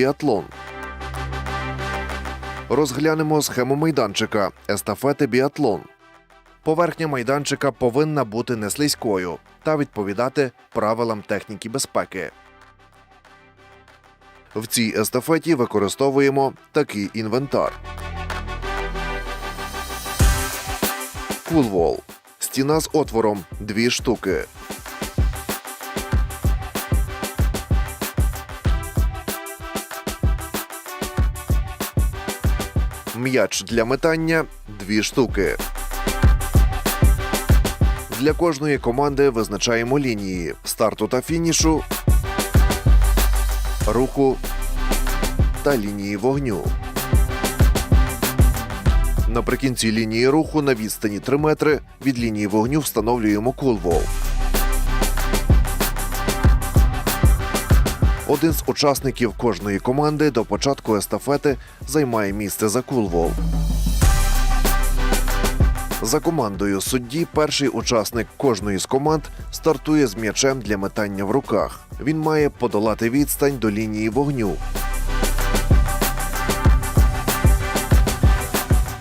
біатлон. Розглянемо схему майданчика естафети біатлон. Поверхня майданчика повинна бути неслизькою та відповідати правилам техніки безпеки. В цій естафеті використовуємо такий інвентар. Кулвол. Стіна з отвором дві штуки. М'яч для метання дві штуки. Для кожної команди визначаємо лінії старту та фінішу, руху та лінії вогню. Наприкінці лінії руху на відстані 3 метри від лінії вогню встановлюємо кулвол. Один з учасників кожної команди до початку естафети займає місце за кулвол. За командою судді перший учасник кожної з команд стартує з м'ячем для метання в руках. Він має подолати відстань до лінії вогню.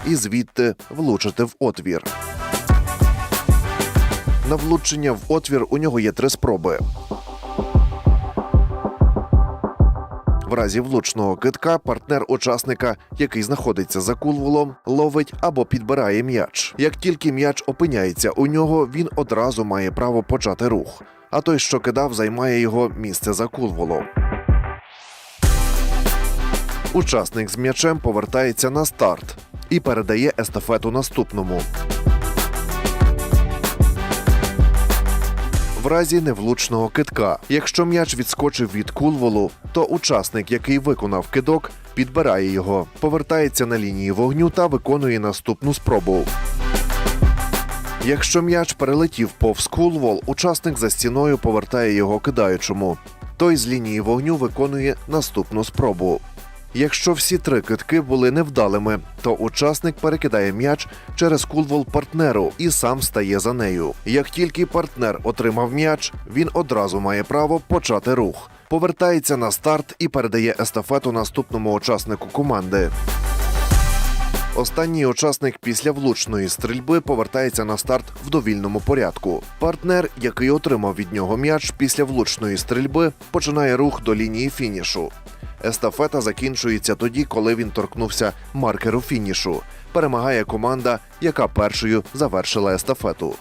І звідти влучити в отвір. На влучення в отвір у нього є три спроби. В разі влучного китка партнер учасника, який знаходиться за кулволом, ловить або підбирає м'яч. Як тільки м'яч опиняється у нього, він одразу має право почати рух. А той, що кидав, займає його місце за кулволом. Учасник з м'ячем повертається на старт і передає естафету наступному. В разі невлучного китка, якщо м'яч відскочив від кулволу, то учасник, який виконав кидок, підбирає його, повертається на лінії вогню та виконує наступну спробу. Якщо м'яч перелетів повз кулвол, учасник за стіною повертає його кидаючому. Той з лінії вогню виконує наступну спробу. Якщо всі три китки були невдалими, то учасник перекидає м'яч через кулвол партнеру і сам стає за нею. Як тільки партнер отримав м'яч, він одразу має право почати рух, повертається на старт і передає естафету наступному учаснику команди. Останній учасник після влучної стрільби повертається на старт в довільному порядку. Партнер, який отримав від нього м'яч після влучної стрільби, починає рух до лінії фінішу. Естафета закінчується тоді, коли він торкнувся маркеру фінішу. Перемагає команда, яка першою завершила естафету.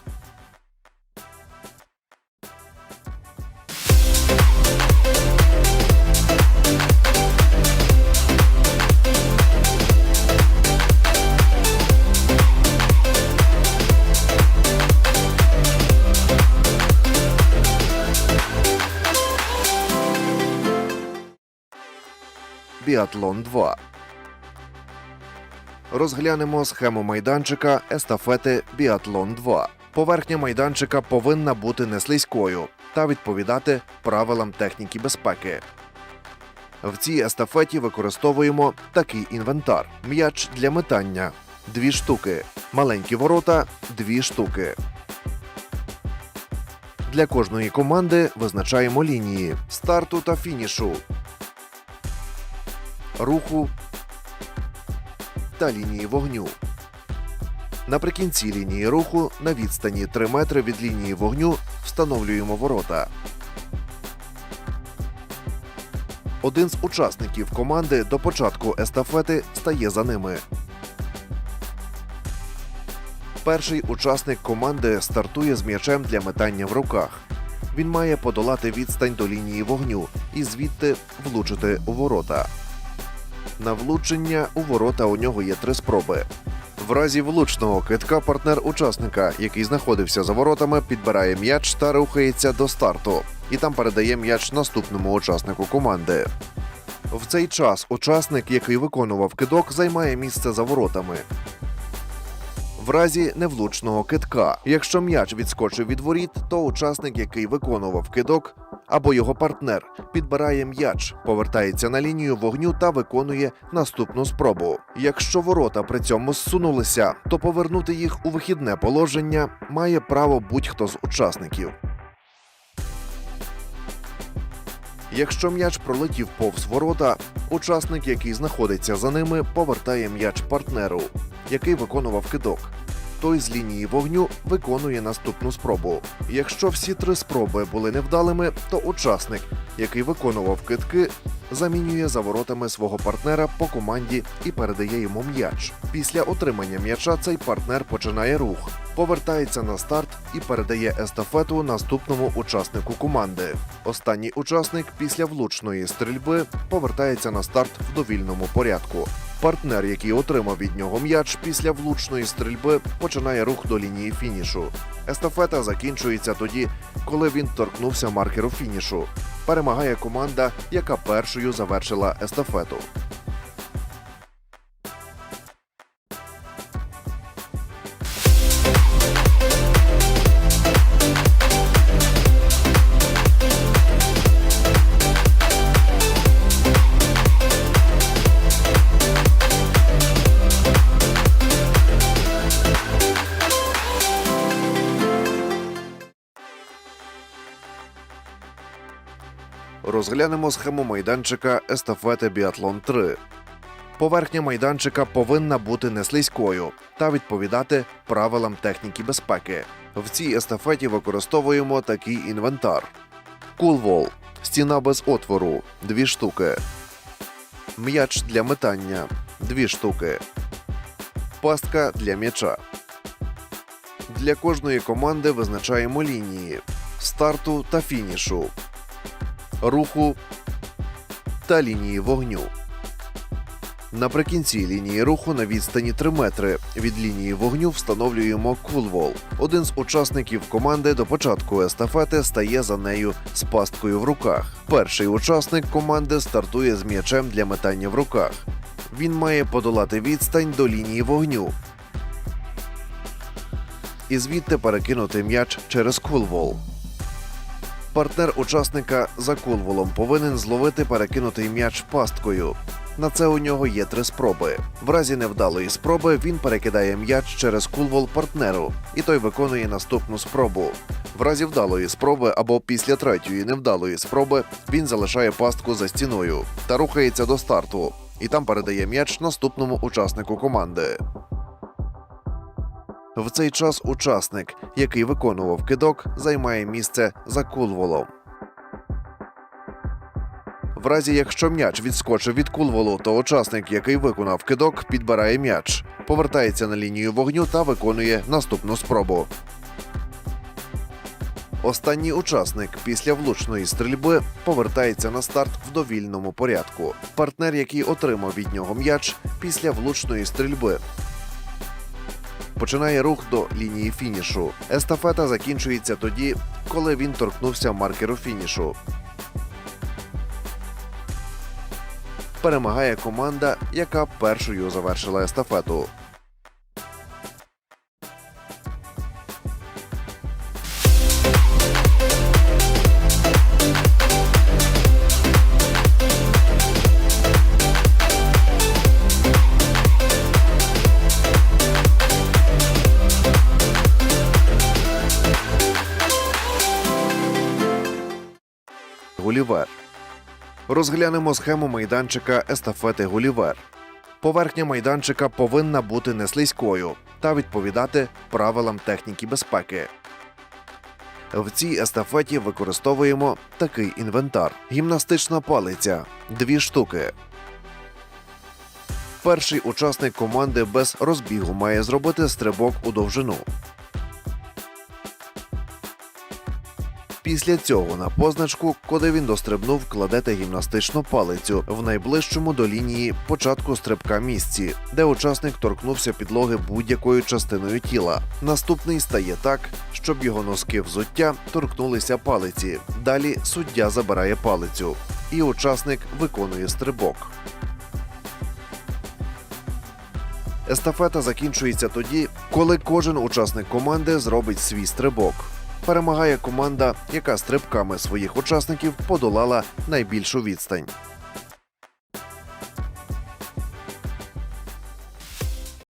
Біатлон 2. Розглянемо схему майданчика естафети Біатлон 2. Поверхня майданчика повинна бути неслизькою та відповідати правилам техніки безпеки. В цій естафеті використовуємо такий інвентар: м'яч для метання дві штуки, маленькі ворота дві штуки. Для кожної команди визначаємо лінії старту та фінішу руху та лінії вогню. Наприкінці лінії руху на відстані 3 метри від лінії вогню встановлюємо ворота. Один з учасників команди до початку естафети стає за ними. Перший учасник команди стартує з м'ячем для метання в руках. Він має подолати відстань до лінії вогню і звідти влучити у ворота. На влучення у ворота у нього є три спроби. В разі влучного китка партнер учасника, який знаходився за воротами, підбирає м'яч та рухається до старту, і там передає м'яч наступному учаснику команди. В цей час учасник, який виконував кидок, займає місце за воротами. В разі невлучного китка, якщо м'яч відскочив від воріт, то учасник, який виконував кидок, або його партнер підбирає м'яч, повертається на лінію вогню та виконує наступну спробу. Якщо ворота при цьому зсунулися, то повернути їх у вихідне положення має право будь-хто з учасників. Якщо м'яч пролетів повз ворота, учасник, який знаходиться за ними, повертає м'яч партнеру, який виконував кидок. Той з лінії вогню виконує наступну спробу. Якщо всі три спроби були невдалими, то учасник, який виконував китки, замінює за воротами свого партнера по команді і передає йому м'яч. Після отримання м'яча цей партнер починає рух, повертається на старт і передає естафету наступному учаснику команди. Останній учасник після влучної стрільби повертається на старт в довільному порядку. Партнер, який отримав від нього м'яч після влучної стрільби, починає рух до лінії фінішу. Естафета закінчується тоді, коли він торкнувся маркеру фінішу. Перемагає команда, яка першою завершила естафету. Розглянемо схему майданчика естафети Біатлон 3. Поверхня майданчика повинна бути неслизькою та відповідати правилам техніки безпеки. В цій естафеті використовуємо такий інвентар: кулвол, стіна без отвору 2 штуки, м'яч для метання 2 штуки, пастка для м'яча. Для кожної команди визначаємо лінії старту та фінішу руху та лінії вогню. Наприкінці лінії руху на відстані 3 метри від лінії вогню встановлюємо кулвол. Один з учасників команди до початку естафети стає за нею з пасткою в руках. Перший учасник команди стартує з м'ячем для метання в руках. Він має подолати відстань до лінії вогню і звідти перекинути м'яч через кулвол. Партнер учасника за кулволом повинен зловити перекинутий м'яч пасткою. На це у нього є три спроби. В разі невдалої спроби він перекидає м'яч через кулвол партнеру, і той виконує наступну спробу. В разі вдалої спроби або після третьої невдалої спроби він залишає пастку за стіною та рухається до старту, і там передає м'яч наступному учаснику команди. В цей час учасник, який виконував кидок, займає місце за кулволом. В разі якщо м'яч відскочив від кулволу, то учасник, який виконав кидок, підбирає м'яч, повертається на лінію вогню та виконує наступну спробу. Останній учасник після влучної стрільби повертається на старт в довільному порядку. Партнер, який отримав від нього м'яч після влучної стрільби, починає рух до лінії фінішу. Естафета закінчується тоді, коли він торкнувся маркеру фінішу. Перемагає команда, яка першою завершила естафету. Гулівер. Розглянемо схему майданчика естафети Гулівер. Поверхня майданчика повинна бути неслизькою та відповідати правилам техніки безпеки. В цій естафеті використовуємо такий інвентар: гімнастична палиця 2 штуки. Перший учасник команди без розбігу має зробити стрибок у довжину. Після цього на позначку, куди він дострибнув, кладете гімнастичну палицю в найближчому до лінії початку стрибка місці, де учасник торкнувся підлоги будь-якою частиною тіла. Наступний стає так, щоб його носки взуття торкнулися палиці. Далі суддя забирає палицю, і учасник виконує стрибок. Естафета закінчується тоді, коли кожен учасник команди зробить свій стрибок. Перемагає команда, яка стрибками своїх учасників подолала найбільшу відстань.